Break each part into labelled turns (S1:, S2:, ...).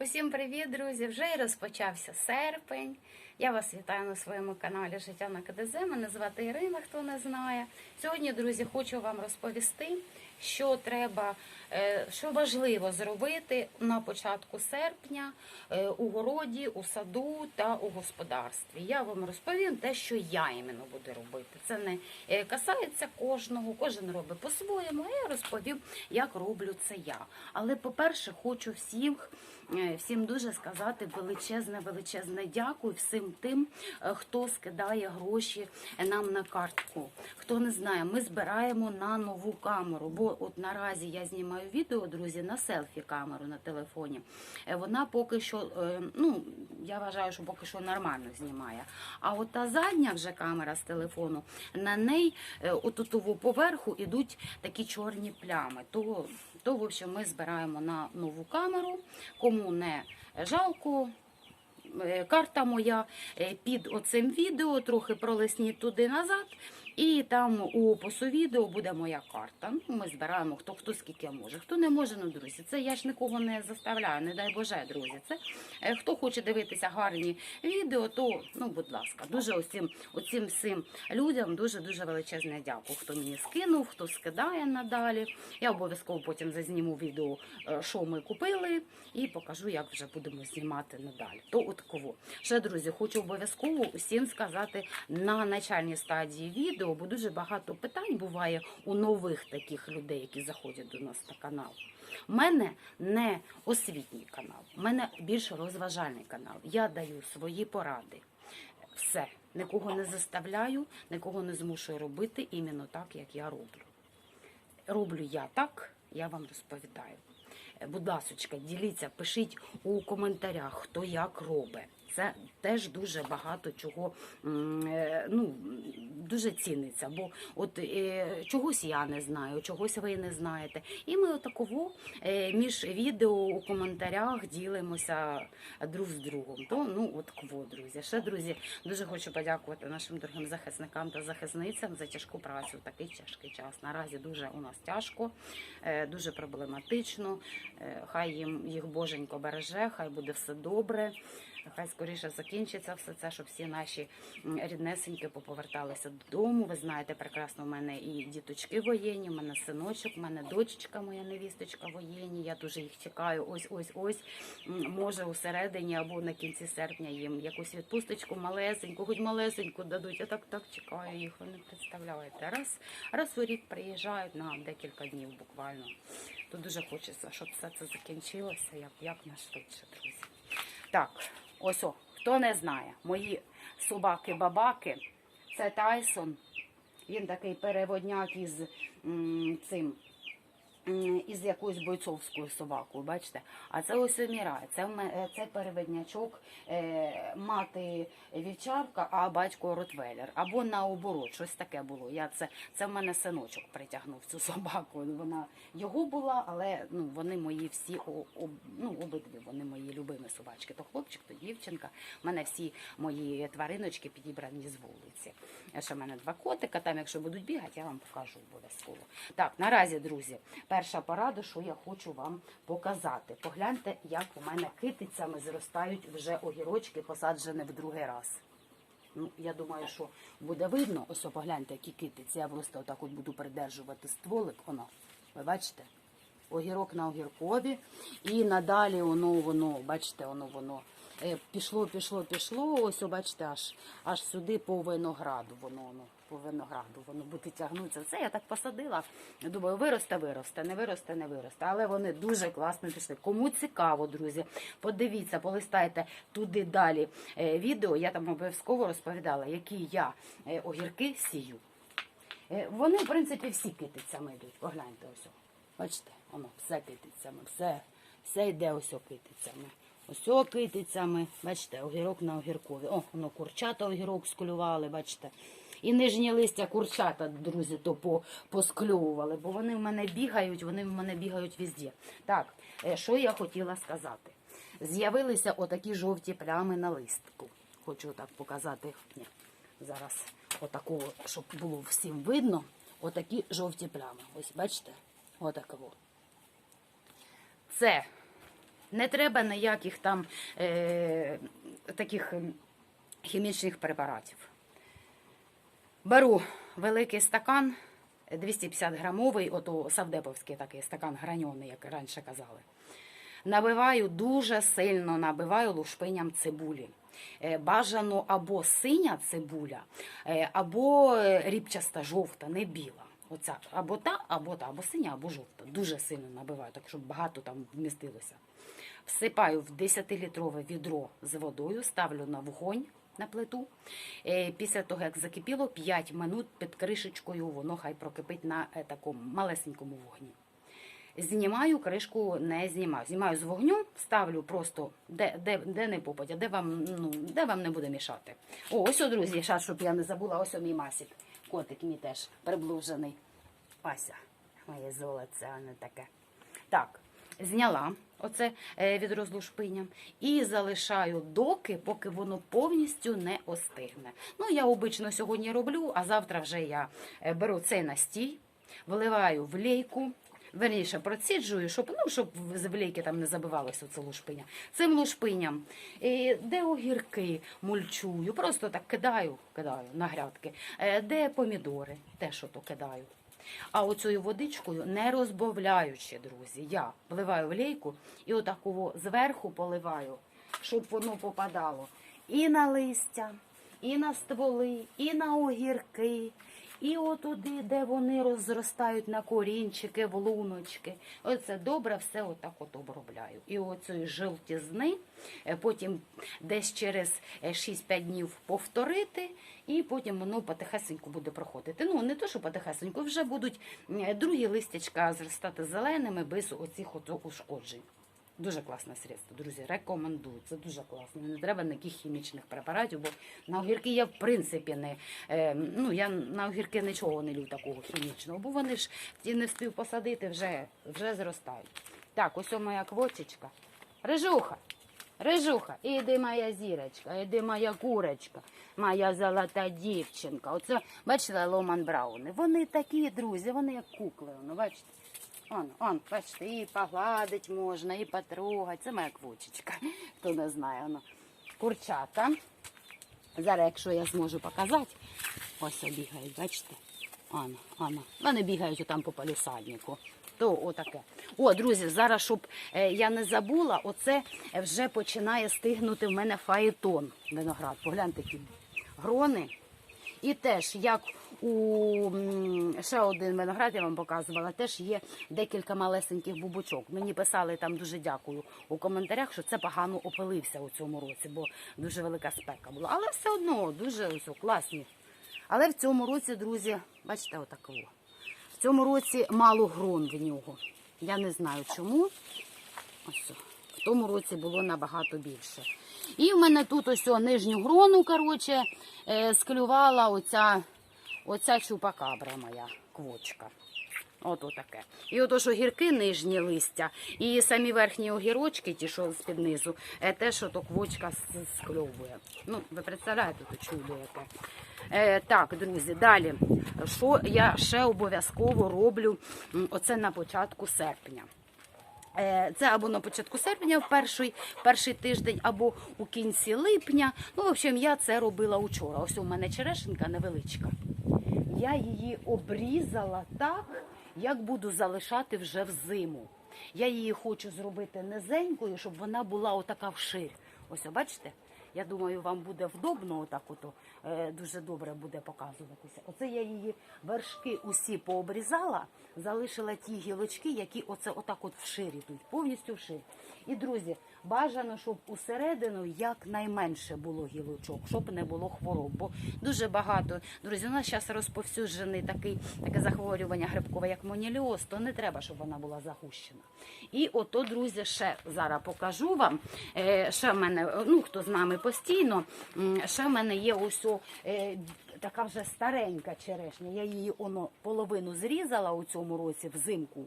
S1: Усім привіт, друзі! Вже і розпочався серпень. Я вас вітаю на своєму каналі Життя на КДЗ. Мене звати Ірина, хто не знає. Сьогодні, друзі, хочу вам розповісти, що треба, е, що важливо зробити на початку серпня е, у городі, у саду та у господарстві. Я вам розповім те, що я іменно буду робити. Це не е, касається кожного, кожен робить по-своєму. Я розповім, як роблю це я. Але, по-перше, хочу всім. Е, Всім дуже сказати величезне, величезне дякую всім тим, е, хто скидає гроші нам на картку. Хто не знає, ми збираємо на нову камеру. Бо от наразі я знімаю відео, друзі, на селфі камеру на телефоні. Е, Вона поки що, ну я вважаю, що поки що нормально знімає. А от та задня вже камера з телефону, на неї отутово поверху ідуть такі чорні плями. То, то що ми збираємо на нову камеру. Кому не жалко, е, карта моя е, під оцим відео, трохи пролесніть туди назад. І там у опису відео буде моя карта. Ну, ми збираємо хто хто скільки може. Хто не може, ну друзі, це я ж нікого не заставляю, не дай Боже, друзі. Це е, хто хоче дивитися гарні відео, то ну, будь ласка, дуже оцім, оцім всім людям дуже дуже величезне дякую. Хто мені скинув, хто скидає надалі. Я обов'язково потім зазніму відео, е, що ми купили, і покажу, як вже будемо знімати надалі. То от кого. Ще друзі, хочу обов'язково усім сказати на начальній стадії відео, бо дуже багато питань буває у нових таких людей, які заходять до нас на канал. У мене не освітній канал, у мене більш розважальний канал. Я даю свої поради. Все, нікого не заставляю, нікого не змушую робити іменно так, як я роблю. Роблю я так, я вам розповідаю. Будь ласочка, діліться, пишіть у коментарях, хто як робить. Це теж дуже багато чого е, ну, дуже ціниться. Бо от е, чогось я не знаю, чогось ви не знаєте. І ми отаково е, між відео у коментарях ділимося друг з другом. То ну от кво, друзі. Ще друзі, дуже хочу подякувати нашим дорогим захисникам та захисницям за тяжку працю в такий тяжкий час. Наразі дуже у нас тяжко, дуже проблематично. Хай їм їх боженько береже, хай буде все добре. Хай скоріше закінчиться все це, щоб всі наші ріднесеньки поповерталися додому. Ви знаєте, прекрасно, в мене і діточки воєнні, в мене синочок, в мене дочечка, моя невісточка воєнні. Я дуже їх чекаю. Ось, ось, ось. Може, у середині або на кінці серпня їм якусь відпусточку малесеньку, хоч малесеньку дадуть. Я так так чекаю їх. Ви не представляєте. Раз, раз у рік приїжджають на декілька днів буквально. То дуже хочеться, щоб все це закінчилося як, як найшвидше, друзі. Так, ось о, хто не знає, мої собаки-бабаки, це Тайсон. Він такий переводняк із м, цим. Із якоюсь бойцовською собакою, бачите? А це ось Мірай, це, в це переведнячок, е, мати вівчарка, а батько ротвейлер. Або наоборот, щось таке було. Я це, це в мене синочок притягнув цю собаку. Вона його була, але ну, вони мої всі об, ну, обидві, вони мої любимі собачки. То хлопчик, то дівчинка. У мене всі мої твариночки підібрані з вулиці. Ще в мене два котика. Там, якщо будуть бігати, я вам покажу обов'язково. Так, наразі, друзі, перша порада, що я хочу вам показати. Погляньте, як у мене китицями зростають вже огірочки, посаджені в другий раз. Ну, я думаю, що буде видно. Ось погляньте, які китиці. Я просто отак от буду придержувати стволик. Воно. Ви бачите? Огірок на огіркові. І надалі воно, воно, бачите, воно, воно. е, Пішло, пішло, пішло. Ось, бачите, аж, аж сюди по винограду. Воно, воно, по винограду, воно буде тягнутися. Це я так посадила. Думаю, виросте, виросте, не виросте, не виросте. Але вони дуже класно пішли. Кому цікаво, друзі, подивіться, полистайте туди далі е, відео. Я там обов'язково розповідала, які я е, огірки сію. Е, Вони, в принципі, всі китицями йдуть. Погляньте ось. Бачите, воно все китицями, все, все йде ось китицями. Ось китицями, бачите, огірок на огіркові. О, воно курчата огірок скулювали, бачите. І нижні листя курчата, друзі, то по, поскльовували, бо вони в мене бігають, вони в мене бігають везде. Так, е, що я хотіла сказати? З'явилися отакі жовті плями на листку. Хочу так показати. Ні, зараз отакого, щоб було всім видно. Отакі жовті плями. Ось бачите? Отаково. Це Не треба ніяких там е, таких ем, хімічних препаратів. Беру великий стакан, 250 грамовий, ото савдеповський такий стакан граньоний, як раніше казали. Набиваю дуже сильно набиваю лушпиням цибулі. Е, Бажано або синя цибуля, е, або е, ріпчаста жовта, не біла. Оця або та, або та, або синя, або жовта. Дуже сильно набиваю, так щоб багато там вмістилося. Всипаю в 10-літрове відро з водою, ставлю на вогонь на плиту. Е, Після того, як закипіло, 5 минут під кришечкою, воно хай прокипить на е, такому малесенькому вогні. Знімаю кришку, не знімаю. Знімаю з вогню, ставлю просто де, де, де не попадя, де вам, ну, де вам не буде мішати. О, ось, о, друзі, ще, щоб я не забула, ось о мій масік. Котик мій теж приблужений. Ася, моє золоце, а не таке. Так, зняла оце е, відро з лушпиням і залишаю доки, поки воно повністю не остигне. Ну, я обично сьогодні роблю, а завтра вже я е, беру цей настій, виливаю в лейку. Верніше проціджую, щоб ну щоб з влійки там не забивалося це лушпиня. Цим лушпиням, е, де огірки мульчую, просто так кидаю, кидаю на грядки, де помідори, теж ото кидаю. А оцею водичкою, не розбавляючи, друзі, я вливаю олійку і отаку зверху поливаю, щоб воно попадало і на листя, і на стволи, і на огірки, і отуди, де вони розростають на корінчики, в луночки. Оце добре все отак от обробляю. І оцієї жовтізни е, потім десь через е, 6-5 днів повторити, і потім воно потихесеньку буде проходити. Ну, не то, що потихесеньку, вже будуть другі листячка зростати зеленими без оцих ушкоджень. Дуже класне средство, друзі. Рекомендую. Це дуже класно. Не треба ніяких хімічних препаратів, бо на огірки я в принципі не е, ну я на огірки нічого не люблю такого хімічного, бо вони ж ті не встиг посадити, вже, вже зростають. Так, ось моя квочечка. Рижуха, Рижуха, іди моя зірочка, іди моя курочка, моя золота дівчинка. Оце, бачите, Ломан Брауни. Вони такі, друзі, вони як кукли. Ну, бачите? Он, он, бачите, і погладить можна, і потрогати. Це моя квочечка, хто не знає. Воно. Курчата. Зараз, якщо я зможу показати, ось бігають, бачите? Ано, ано. Вони бігають там по палісаднику. То отаке. О, друзі, зараз, щоб е, я не забула, оце вже починає стигнути в мене фаєтон виноград. Погляньте, які грони. І теж, як у ще один виноград я вам показувала, теж є декілька малесеньких бубочок. Мені писали там дуже дякую у коментарях, що це погано опилився у цьому році, бо дуже велика спека була. Але все одно дуже ось, класні. Але в цьому році, друзі, бачите, отаково. В цьому році мало грон в нього. Я не знаю чому. Ось. В тому році було набагато більше. І в мене тут ось нижню грону, коротше, е, склювала оця, оця чупакабра моя квочка. От таке. І ото ж огірки нижні листя, і самі верхні огірочки, ті, що з-під низу, е, теж ото квочка скльовує. Ну, ви представляєте, то чудо яке. Е, так, друзі, далі. Що я ще обов'язково роблю оце на початку серпня. Е, Це або на початку серпня, в перший, перший тиждень, або у кінці липня. Ну, в общем, я це робила учора. Ось у мене черешенька невеличка. Я її обрізала так, як буду залишати вже взиму. Я її хочу зробити низенькою, щоб вона була отака вширь. Ось, бачите? Я думаю, вам буде вдобно, отак ото е, дуже добре буде показуватися. Оце я її вершки усі пообрізала, залишила ті гілочки, які оце отак от вширі йдуть, повністю вширі. І друзі, бажано, щоб усередину якнайменше було гілочок, щоб не було хвороб. Бо дуже багато, друзі, у нас зараз розповсюджений такий таке захворювання грибкове, як моніліоз, то не треба, щоб вона була загущена. І ото, друзі, ще зараз покажу вам. Е, ще в мене, ну хто з нами постійно, ще в мене є ось о, е, така вже старенька черешня. Я її оно половину зрізала у цьому році взимку.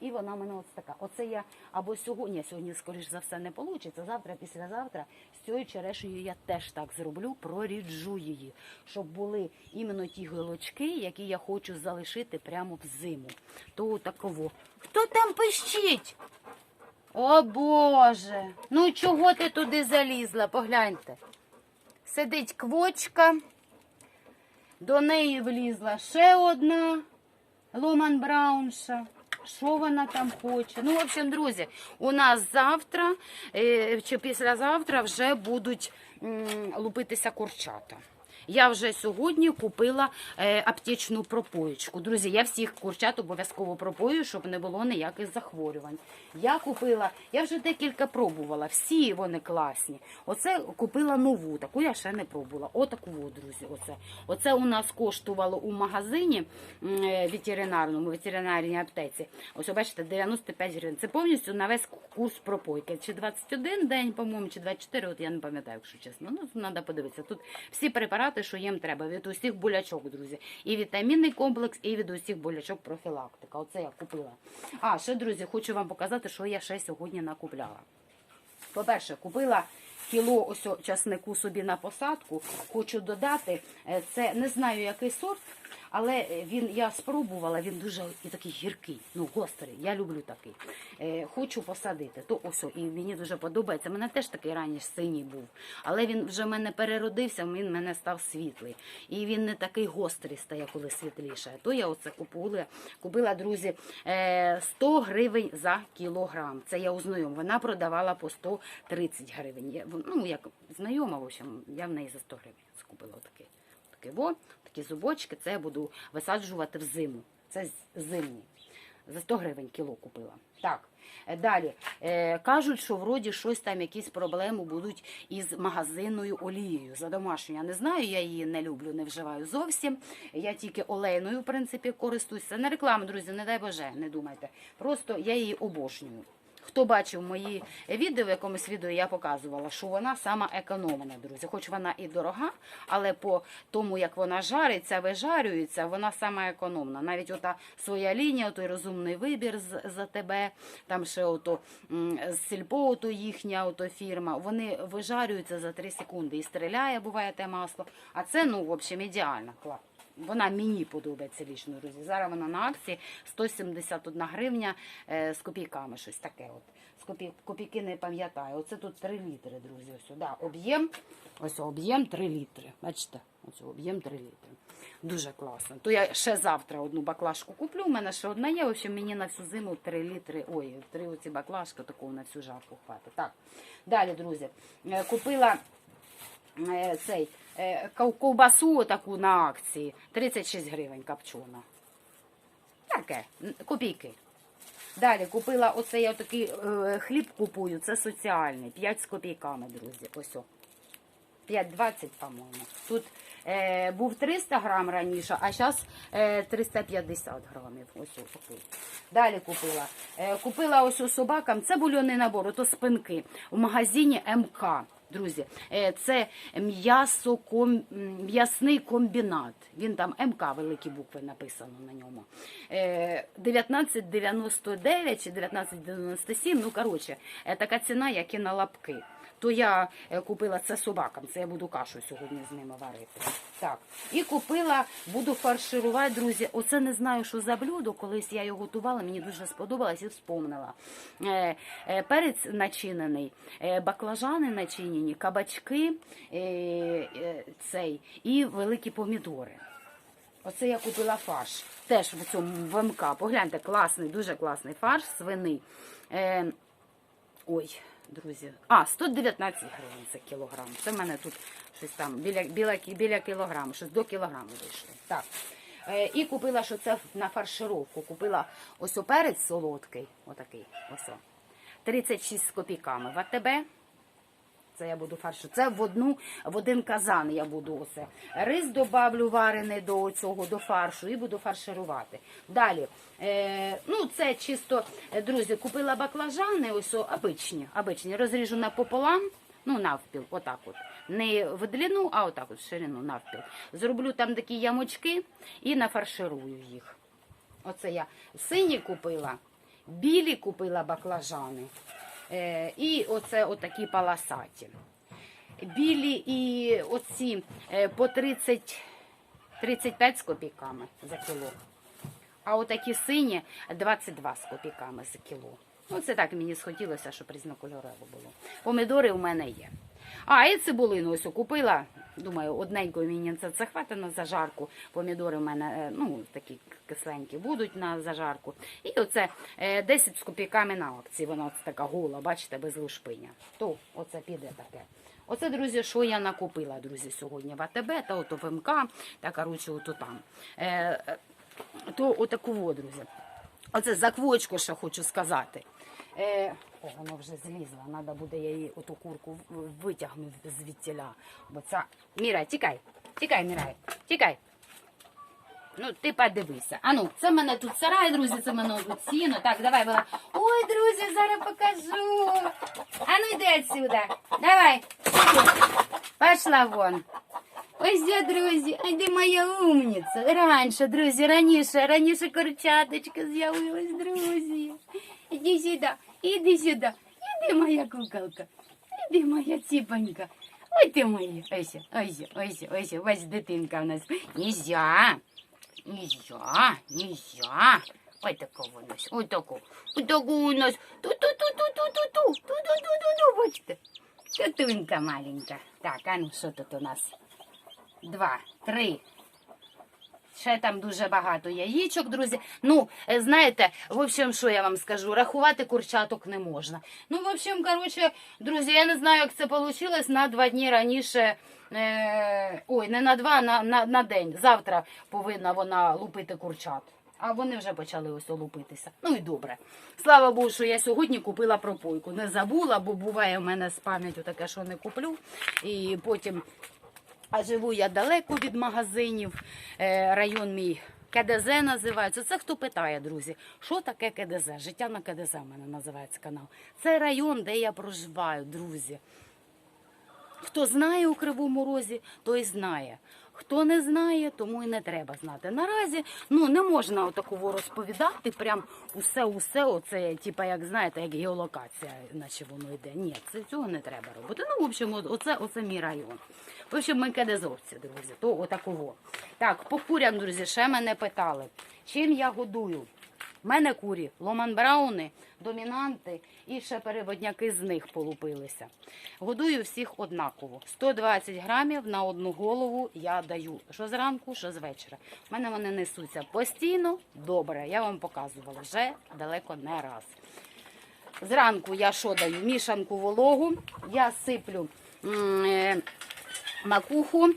S1: І вона мене ось така. Оце я або сьогодні, сьогодні, скоріш за все, не вийде. Завтра, післязавтра з цією черешею я теж так зроблю, проріджу її, щоб були іменно ті гілочки, які я хочу залишити прямо в зиму. То таково. Хто там пищить? О Боже! Ну чого ти туди залізла? Погляньте. Сидить квочка, до неї влізла ще одна Ломан Браунша. Що вона там хоче? Ну, в общем, друзі, у нас завтра е, чи післязавтра вже будуть лупитися курчата. Я вже сьогодні купила е, аптечну пропоєчку. Друзі, я всіх курчат обов'язково пропою, щоб не було ніяких захворювань. Я купила, я вже декілька пробувала, всі вони класні. Оце купила нову, таку я ще не пробувала. Отаку, от, друзі. Оце. Оце у нас коштувало у магазині е, ветеринарному, ветеринарній аптеці. Ось, бачите, 95 гривень. Це повністю на весь курс пропойки. Чи 21 день, по-моєму, чи 24, от я не пам'ятаю, якщо чесно. Ну, треба подивитися. Тут всі препарати, що їм треба, від усіх болячок, друзі. І вітамінний комплекс, і від усіх болячок профілактика. Оце я купила. А, ще, друзі, хочу вам показати, що я ще сьогодні накупляла. По-перше, купила кіло ось часнику собі на посадку. Хочу додати, е, це не знаю який сорт, але е, він я спробувала, він дуже і такий гіркий, ну гострий. Я люблю такий. Е, хочу посадити. То ось, і мені дуже подобається. У мене теж такий раніше синій був, але він вже в мене переродився, він в мене став світлий. І він не такий гострий стає, коли світліше. То я оце купила, купила, друзі, е, 100 гривень за кілограм. Це я у знайом. Вона продавала по 130 гривень. Я, ну, як знайома, в общем, я в неї за 100 гривень скупила отакий. Таке во, такі зубочки, це я буду висаджувати в зиму. Це зимні. За 100 гривень кіло купила. Так, е, далі. Е, кажуть, що вроді щось там, якісь проблеми будуть із магазинною олією за домашню. Я не знаю, я її не люблю, не вживаю зовсім. Я тільки олейною, в принципі, користуюся. Не реклама, друзі, не дай Боже, не думайте. Просто я її обожнюю. Хто бачив мої відео, в якомусь відео я показувала, що вона сама економна, друзі. Хоч вона і дорога, але по тому, як вона жариться, вижарюється, вона сама економна. Навіть ота своя лінія, той розумний вибір за тебе, там ще ото сільпо, ото їхня ото фірма, вони вижарюються за 3 секунди і стріляє, буває те масло. А це, ну, в общем, ідеально. Клас. Вона мені подобається лічно, друзі. Зараз вона на акції 171 гривня е, з копійками, щось таке. От. З копій, копійки не пам'ятаю. Оце тут 3 літри, друзі. Ось сюди. Об'єм. Ось об'єм 3 літри. Бачите? Ось об'єм 3 літри. Дуже класно. То я ще завтра одну баклажку куплю. У мене ще одна є. В мені на всю зиму 3 літри. Ой, 3 оці баклажки такого на всю жарку хватить. Так. Далі, друзі. Е, Купила е, цей ковбасу таку на акції 36 гривень копчена. Таке, копійки. Далі купила оцей я такий е, хліб купую, це соціальний, 5 з копійками, друзі. Ось о. 5,20, по-моєму. Тут е, був 300 грам раніше, а зараз е, 350 грамів. Ось такий. Далі купила. Е, купила ось у собакам. Це бульонний набор, ото спинки в магазині МК. Друзі, е, це м'ясо м'ясний комбінат. Він там МК великі букви написано на ньому. Е, 19,99 чи 19,97, ну коротше, е, така ціна, як і на лапки. То я е, купила це собакам, це я буду кашу сьогодні з ними варити. Так. І купила, буду фарширувати, друзі. Оце не знаю, що за блюдо. Колись я його готувала, мені дуже сподобалось і вспомнила. Е, е, перець начинений, баклажани начинені, кабачки цей, і великі помідори. Оце я купила фарш. Теж в цьому в МК. Погляньте, класний, дуже класний фарш свиний. Е, ой, друзі. А, 119 гривень за кілограм. Це в мене тут щось там біля, біля, біля кілограму, щось до кілограму вийшло. Так. Е, і купила, що це на фаршировку. Купила ось оперець солодкий. Отакий. Ось. 36 з копійками. В АТБ. Це я буду фаршу. Це в одну в один казан я буду оце. Рис добавлю варений до цього до фаршу і буду фарширувати. Далі, е, ну це чисто, е, друзі, купила баклажани, ось обичні, обичні. Розріжу напополам, ну навпіл, отак от. Не в длину, а отак от в ширину навпіл. Зроблю там такі ямочки і нафарширую їх. Оце я сині купила, білі купила баклажани. Е, і оце отакі паласаті. Білі і оці е, по 30, 35 з копійками за кіло. А отакі сині 22 з копійками за кіло. Ну, це так мені схотілося, щоб різнокольорове було. Помідори у мене є. А, і цибулину ось купила. Думаю, одненькою мені це, хватить на зажарку. Помідори в мене е, ну, такі кисленькі будуть на зажарку. І оце е, 10 з копійками на акції. Вона така гола, бачите, без лушпиня. То оце піде таке. Оце, друзі, що я накупила, друзі, сьогодні в АТБ та от в МК, та коротше, ото там. Е, е, то отаку, друзі. Оце за квочку, що хочу сказати. Е, о, воно вже злізло. Треба буде я її оту курку витягнути звідтіля. Бо ця. Міра, тікай, тікай, Мірай, тікай. Ну, ти подивися. А ну, це в мене тут сарай, друзі, це в мене тут сіно. Так, давай, була. Ой, друзі, зараз покажу. А ну йди отсюда. Давай. Пошла вон. Ось я, друзі, а моя умниця? Раніше, друзі, раніше, раніше курчаточка з'явилась, друзі. Іди сюди, іди сюди, іди моя куколка, іди моя ціпонька. Ой ти моя, ось, ось, ось, ось, ось дитинка в нас. Нельзя, нельзя, нельзя. Ой таку у нас, ой таку, ой таку у нас. Ту-ту-ту-ту-ту-ту-ту, ту-ту-ту-ту-ту, бачите. Тутунька маленька. Так, а ну що тут у нас? Два, три. Ще там дуже багато яєчок, друзі. Ну, е, знаєте, в общем, що я вам скажу, рахувати курчаток не можна. Ну, в общем, коротше, друзі, я не знаю, як це вийшло на два дні раніше. Е, ой, не на два, на, на, на день. Завтра повинна вона лупити курчат. А вони вже почали ось лупитися. Ну і добре. Слава Богу, що я сьогодні купила пропойку. Не забула, бо буває в мене з пам'яттю таке, що не куплю. І потім а живу я далеко від магазинів. Е, район мій КДЗ називається. Це хто питає, друзі, що таке КДЗ? Життя на КДЗ в мене називається канал. Це район, де я проживаю, друзі. Хто знає у Кривому Розі, той знає. Хто не знає, тому і не треба знати. Наразі ну не можна отакого розповідати, прям усе-усе, оце, типа, як знаєте, як геолокація, наче воно йде. Ні, це цього не треба робити. Ну, в общем, оце, оце мій район. В общем, ми друзі, то отакого. Так, по курям, друзі, ще мене питали, чим я годую. У мене курі, ломан брауни, домінанти і ще переводняки з них полупилися. Годую всіх однаково. 120 грамів на одну голову я даю. Що зранку, що з вечора. У мене вони несуться постійно, добре. Я вам показувала вже далеко не раз. Зранку я що даю? Мішанку вологу, я сиплю е, макуху,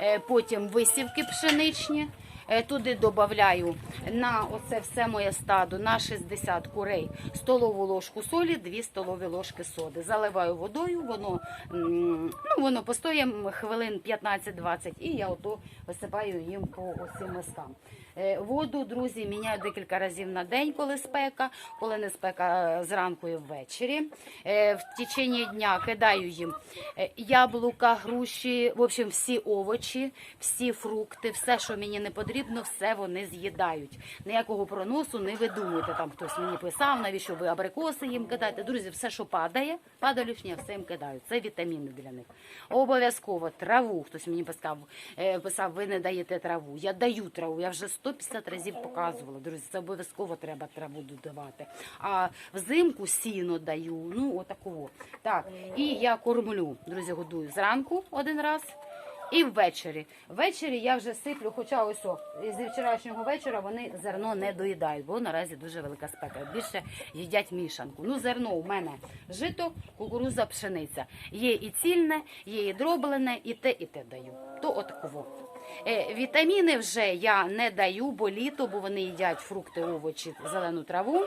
S1: е, потім висівки пшеничні. Е, Туди додаю на оце все моє стадо на 60 курей столову ложку солі, 2 столові ложки соди. Заливаю водою, воно, ну, воно постоє хвилин 15-20 і я ото висипаю їм по оцим мискам. Е, Воду, друзі, міняю декілька разів на день, коли спека, коли не спека е, зранку і ввечері. Е, В течение дня кидаю їм яблука, груші, в общем, всі овочі, всі фрукти, все, що мені не потрібно, все вони з'їдають. Ніякого проносу не видумуйте. Там хтось мені писав, навіщо ви абрикоси їм кидаєте. Друзі, все, що падає, падалішнє, все їм кидаю. Це вітаміни для них. Обов'язково траву. Хтось мені писав, писав, ви не даєте траву. Я даю траву. Я вже 150 разів показувала. Друзі, це обов'язково треба траву додавати. А взимку сіно даю. Ну, отакого. Так, і я кормлю, друзі, годую зранку один раз. І ввечері. Ввечері я вже сиплю, хоча ось о, зі вчорашнього вечора вони зерно не доїдають, бо наразі дуже велика спека. Більше їдять мішанку. Ну, зерно у мене жито, кукуруза, пшениця. Є і цільне, є і дроблене, і те, і те даю. То отаково. Е, вітаміни вже я не даю, бо літо, бо вони їдять фрукти, овочі, зелену траву.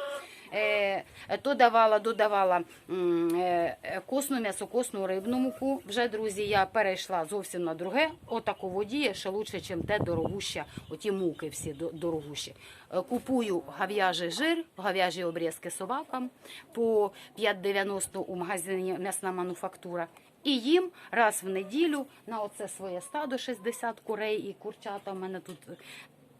S1: Е, то давала, додавала е, косну м'ясо, косну рибну муку. Вже, друзі, я перейшла зовсім на друге. Отаку водіє ще лучше, ніж те дорогуща, оті муки всі до- дорогущі. Е, Купую гав'яжий жир, гав'яжі обрізки собакам по 5,90 у магазині м'ясна мануфактура. І їм раз в неділю на оце своє стадо 60 курей і курчата. У мене тут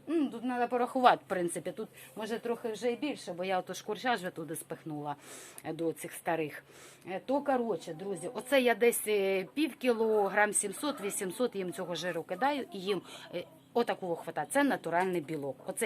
S1: Ну, тут треба порахувати, в принципі. Тут може трохи вже і більше, бо я ото шкурча вже туди спихнула е, до цих старих. Е, То коротше, друзі, оце я десь е, пів кіло, грам 700-800 їм цього жиру кидаю і їм. Отакого хвата. Це натуральний білок. Оце